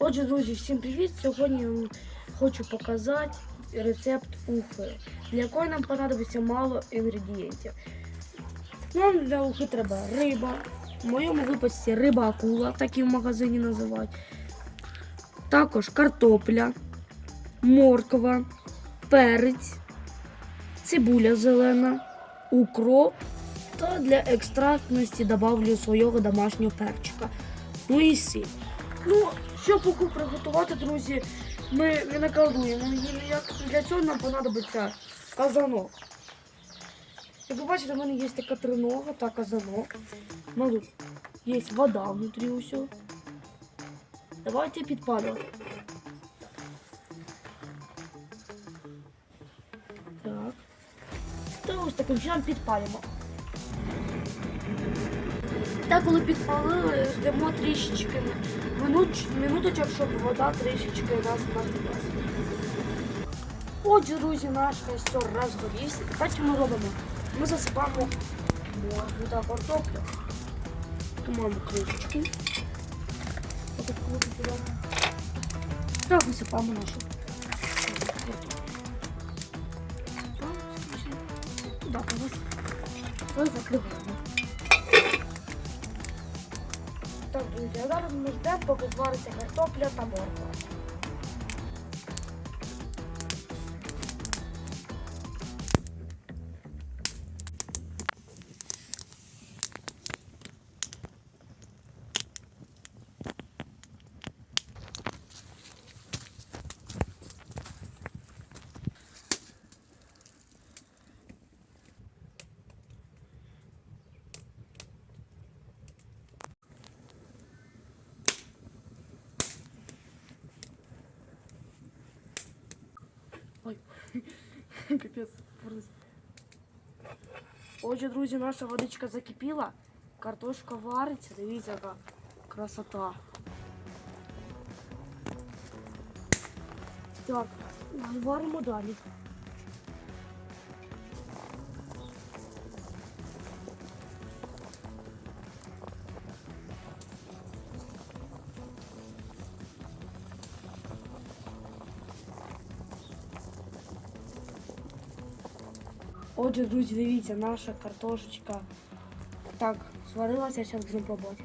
Отже, друзі, всім привіт! Сьогодні я вам хочу показати рецепт ухи, для якої нам понадобиться мало інгредієнтів. Нам для ухи треба риба. В моєму випадку риба акула, так і в магазині називають. Також картопля, морква, перець, цибуля зелена, укроп та для екстрактності добавлю свого домашнього перчика. Ну і сіль. Ну, щоб уху приготувати, друзі, ми не накладуємо її ніяк. Для цього нам понадобиться казанок. Як ви бачите, в мене є така тринога та казанок. Ну, є вода внутрі усього. Давайте підпалювати. Так. Та ось таким чином підпалюємо. Та коли підпалили, ждемо трішечки минут, минуточок, щоб вода трішечки нас нагрілася. Отже, друзі, наш костер розгорівся. Тепер що ми робимо? Ми засипаємо та картоплю. Тумаємо кришечку. Та висипаємо нашу повис. Закриваємо. Зараз ми ждемо, поки звариться картопля та морква. Капець. Отже, друзі, наша водичка закипіла, картошка вариться, дивіться, яка красота. Так, варимо далі. Отже, друзі, дивіться, наша картошечка так сварилася, зараз будемо пробувати.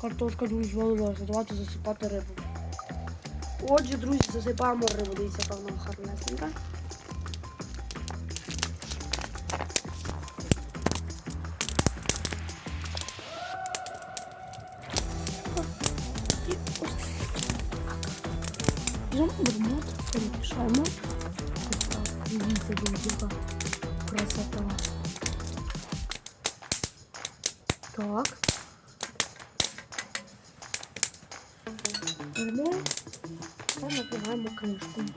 Картошка дуже звалилася. Давайте засипати рибу. Отже, друзі, засипаємо рибу. Дивіться, вона гарнесенька. Дивіться, красота. Так. Беремо та кришкою.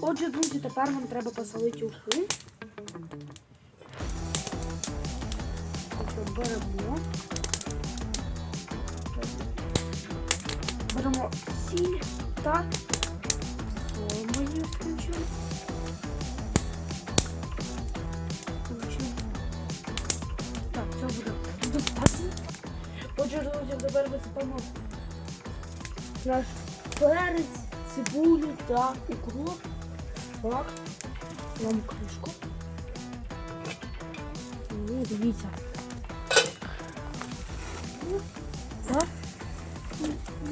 Отже, друзі, тепер нам треба посолити уху. Тобто беремо. Беремо сіль та включимо. Включимо. Так, це буде достатньо. Отже, друзі, тепер висипаємо наш перець, цибулю та укроп. Так, нам кришку. Ну, дивіться. Ну, Так.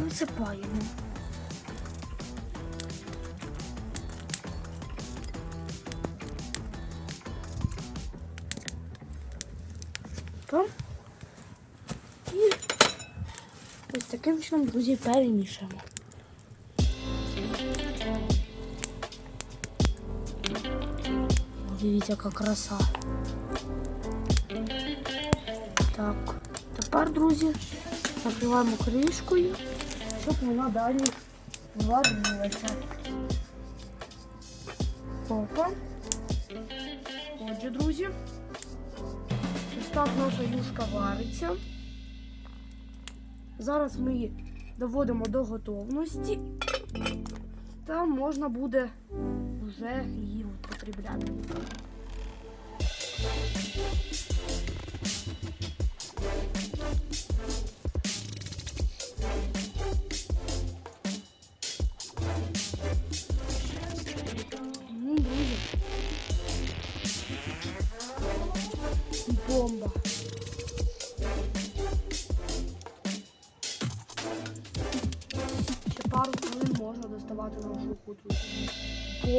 Висипаємо. Так. І ось таким чином, друзі, перемішаємо. Дивіться, яка краса. Так, тепер, друзі, накриваємо кришкою, щоб вона далі варилася. Опа. Отже, друзі. Так наша юшка вариться. Зараз ми її доводимо до готовності. Там можна буде вже її употребляти.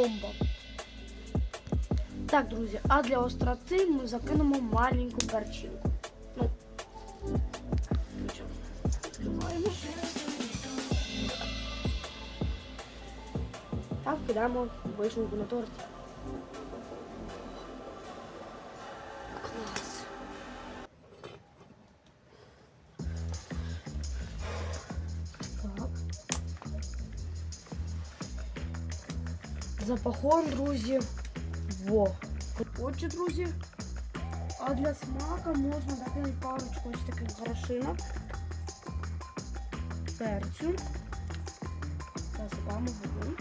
Бомба. Так, друзі, а для остроти ми закинемо маленьку перчинку. Ну, нічого. Так, кидаємо вишеньку на торт. Запахон, друзі. Во. Отже, друзі. А для смака можна дати парочку ось таких горошинок. Перцю. Засипаємо воду.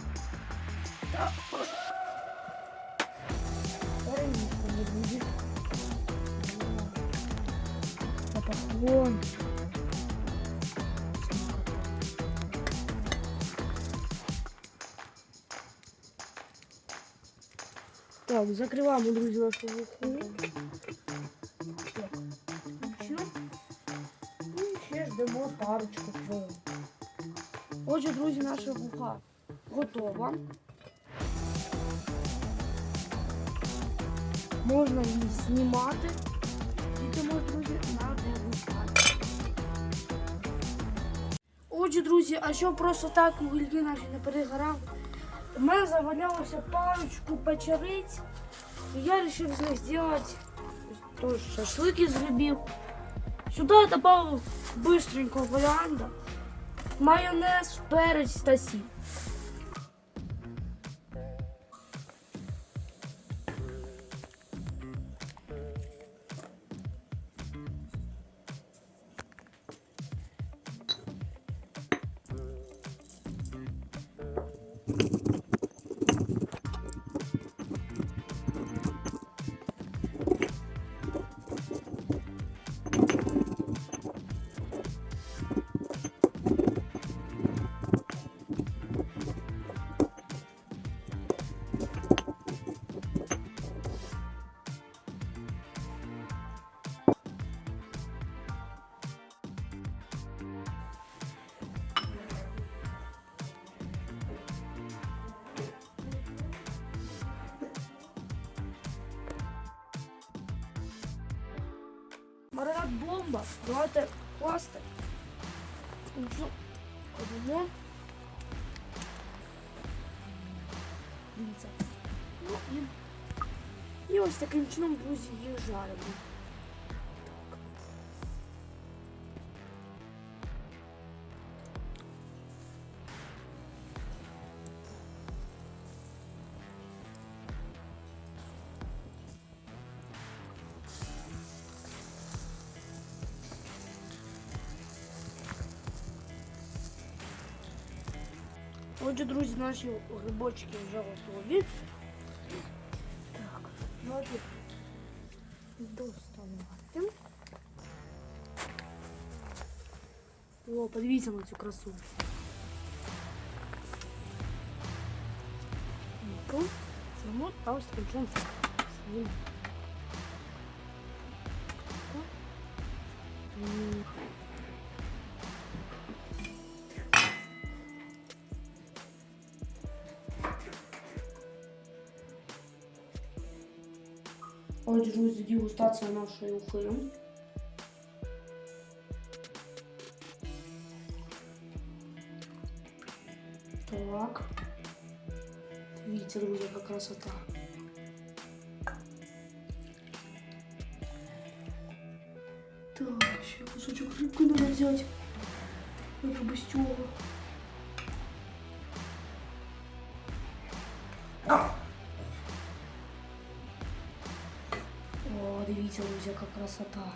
Та перемішуємо, друзі. Запахон. Так, закриваємо, друзі, нашу вуху. І ще ждемо парочку хвилин. Отже, друзі, наша вуха готова. Можна її знімати. Йдемо, друзі, на дегустацію. Отже, друзі, а щоб просто так угільки наші не перегорали, у мене завалялося парочку печериць. І я вирішив з них зробити тоже шашлыки зробив. Сюда я добавив быстренько варіанта. Майонез, перець та сіль. Маринад бомба. Класти. Ну, Кладемо. Дивіться. Ну і, і ось таким чином, друзі, їх жаримо. Отже, друзі, наші грибочки вже готові. Так, давайте доставати. О, подивіться на цю красу. Ну, Чому та ось таким чином Знімемо. Так. М. Отже, друзі, дегустація нашої ухи. Так. Дивіться, друзі, яка красота. Так, ще кусочок рибки треба взяти. Як же Смотрите, друзья, как красота.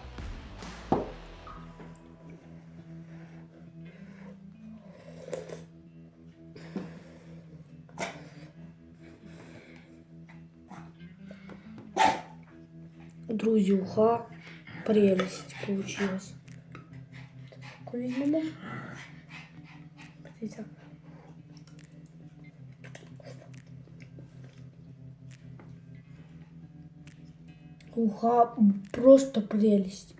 Друзья, уха прелесть получилась. Кулинина. Смотрите. Уха просто прелесть.